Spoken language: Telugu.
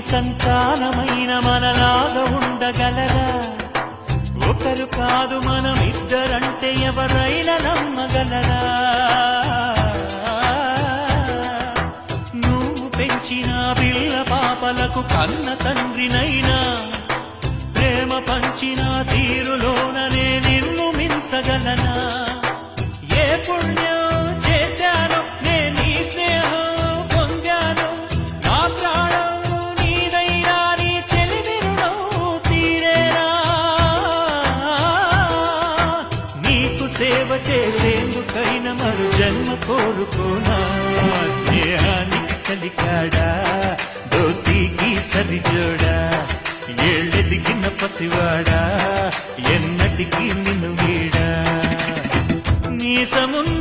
సంతానమైన మనలాగా ఉండగలరా ఒకరు కాదు మనం ఇద్దరంటే ఎవరైనా నమ్మగలరా? నువ్వు పెంచిన పిల్ల పాపలకు కన్న తండ్రినైనా ప్రేమ పంచిన తీరులోననే నిన్ను మించగలనా? సేవ చేసేందుకైన మరు జన్మ కోరుకోనా? స్నేహానికి కలికాడా? దోస్తీకి సరిజోడా ఏళ్ళెదిగిన పసివాడా? ఎన్నటికీ నిన్ను వీడా? నీసమున్న నేస్తమా నీ